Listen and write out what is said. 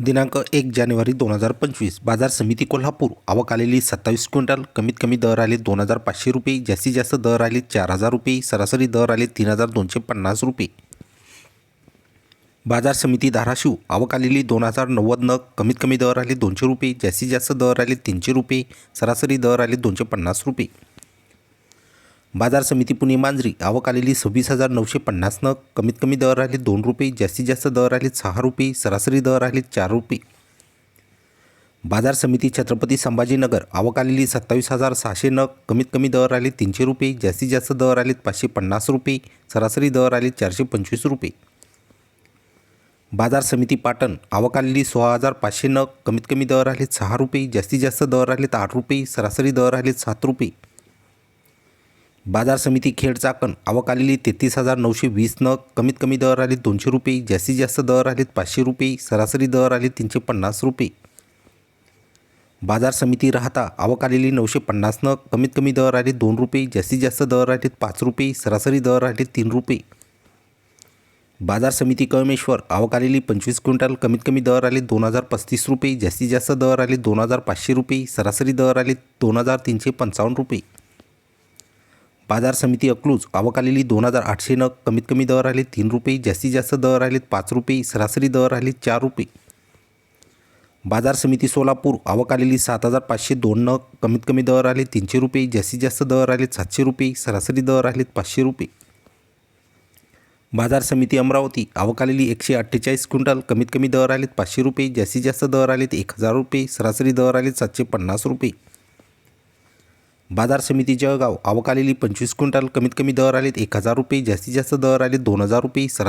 दिनांक एक जानेवारी दोन हजार पंचवीस. बाजार समिती कोल्हापूर. आवक आलेली सत्तावीस क्विंटल. कमीत कमी दर आले दोन हजार पाचशे रुपये. जास्तीत जास्त दर आले चार हजार रुपये. सरासरी दर आले तीन हजार दोनशे पन्नास रुपये. बाजार समिती धाराशिव. आवक आलेली दोन हजार नव्वद नग. कमीत कमी दर आले दोनशे रुपये. जास्तीत जास्त दर आले तीनशे रुपये. सरासरी दर आले दोनशे पन्नास रुपये. बाजार समिती पुणे मांजरी आवक आलेली सव्वीस हजार नऊशे पन्नास नग कमीत कमी दर राहिले दोन रुपये जास्तीत जास्त दर राहिले सहा रुपये सरासरी दर राहिले चार रुपये. बाजार समिती छत्रपती संभाजीनगर आवक आलेली सत्तावीस हजार सहाशे नग कमीत कमी दर आले तीनशे रुपये जास्तीत जास्त दर आले पाचशे पन्नास रुपये सरासरी दर आले चारशे पंचवीस रुपये. बाजार समिती पाटण आवक आलेली सोळा हजार पाचशे नग कमीत कमी दर आले सहा रुपये जास्तीत जास्त दर आले आठ रुपये सरासरी दर आले सात रुपये. बाजार समिती खेड चाकण आवक आलेली तेहतीस हजार नऊशे वीस नग कमीत कमी दर आले दोनशे रुपये जास्तीत जास्त दर आले पाचशे रुपये सरासरी दर आले तीनशे पन्नास रुपये. बाजार समिती राहता आवक आलेली नऊशे पन्नास नग कमीत कमी दर आले दोन रुपये जास्तीत जास्त दर आले पाच रुपये सरासरी दर आले तीन रुपये. बाजार समिती कळमेश्वर आवक आलेली पंचवीस क्विंटल कमीत कमी दर आले दोन हजार पस्तीस रुपये जास्तीत जास्त दर आले दोन हजार पाचशे रुपये सरासरी दर आले दोन हजार तीनशे पंचावन्न रुपये. बाजार समिती अकलूज. आवक आलेली दोन हजार आठशे नग कमीत कमी दर आले तीन रुपये जास्तीत जास्त दर आले पाच रुपये सरासरी दर आले चार रुपये. बाजार समिती सोलापूर आवक आलेली सात हजार पाचशे दोन नग कमीत कमी दर आले तीनशे रुपये जास्तीत जास्त दर आले सातशे रुपये सरासरी दर आले पाचशे रुपये. बाजार समिती अमरावती आवक आलेली एकशे अठ्ठेचाळीस क्विंटल कमीत कमी दर आलेत पाचशे रुपये जास्तीत जास्त दर आलेत एक हजार रुपये सरासरी दर आले सातशे पन्नास रुपये. बाजार समिती जळगाव आवक आलेली पंचवीस क्विंटल कमीत कमी दर आलेत एक हजार रुपये जास्तीत जास्त दर आले दोन हजार रुपये सरा